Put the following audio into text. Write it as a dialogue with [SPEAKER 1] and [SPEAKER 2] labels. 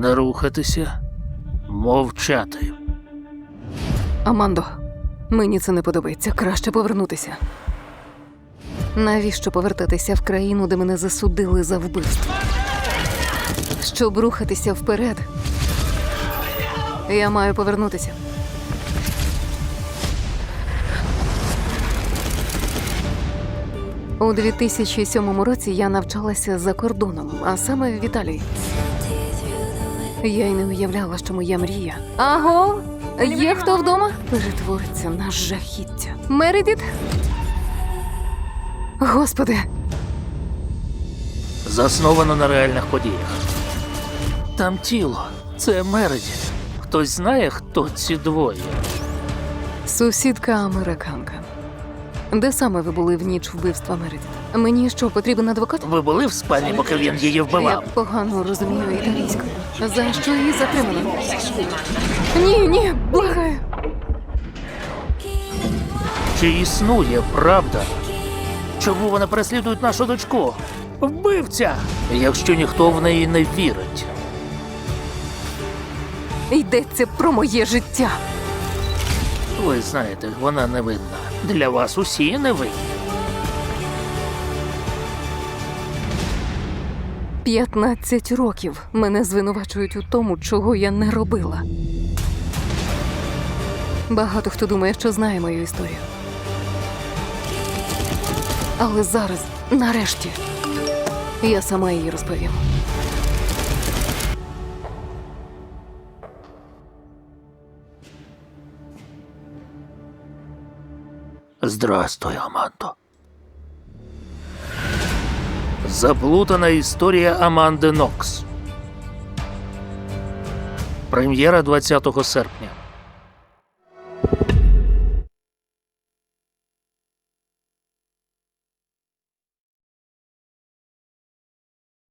[SPEAKER 1] Не рухатися, мовчати.
[SPEAKER 2] Амандо, мені це не подобається. Краще повернутися. Навіщо повертатися в країну, де мене засудили за вбивство? Щоб рухатися вперед, я маю повернутися. У 2007 році я навчалася за кордоном, а саме в Італії. Я й не уявляла, що моя мрія. Аго, є хто вдома? Перетвориться на жахіття. Мередіт? Господи,
[SPEAKER 1] Засновано на реальних подіях. Там тіло. Це Мередіт. Хтось знає, хто ці двоє.
[SPEAKER 2] сусідка американка. Де саме ви були в ніч вбивства Мередіт? Мені що, потрібен адвокат?
[SPEAKER 1] Ви були в спальні, поки він її
[SPEAKER 2] Я погано розумію італійську. За що її затримано? Ні, ні, благаю.
[SPEAKER 1] Чи існує правда? Чому вони переслідують нашу дочку? Вбивця! Якщо ніхто в неї не вірить.
[SPEAKER 2] Йдеться про моє життя.
[SPEAKER 1] Ви знаєте, вона невинна. Для вас усі невинні.
[SPEAKER 2] 15 років мене звинувачують у тому, чого я не робила. Багато хто думає, що знає мою історію. Але зараз, нарешті, я сама її розповім.
[SPEAKER 1] Здрастуй, Амандо. Заплутана історія Аманди Нокс. Прем'єра 20 серпня.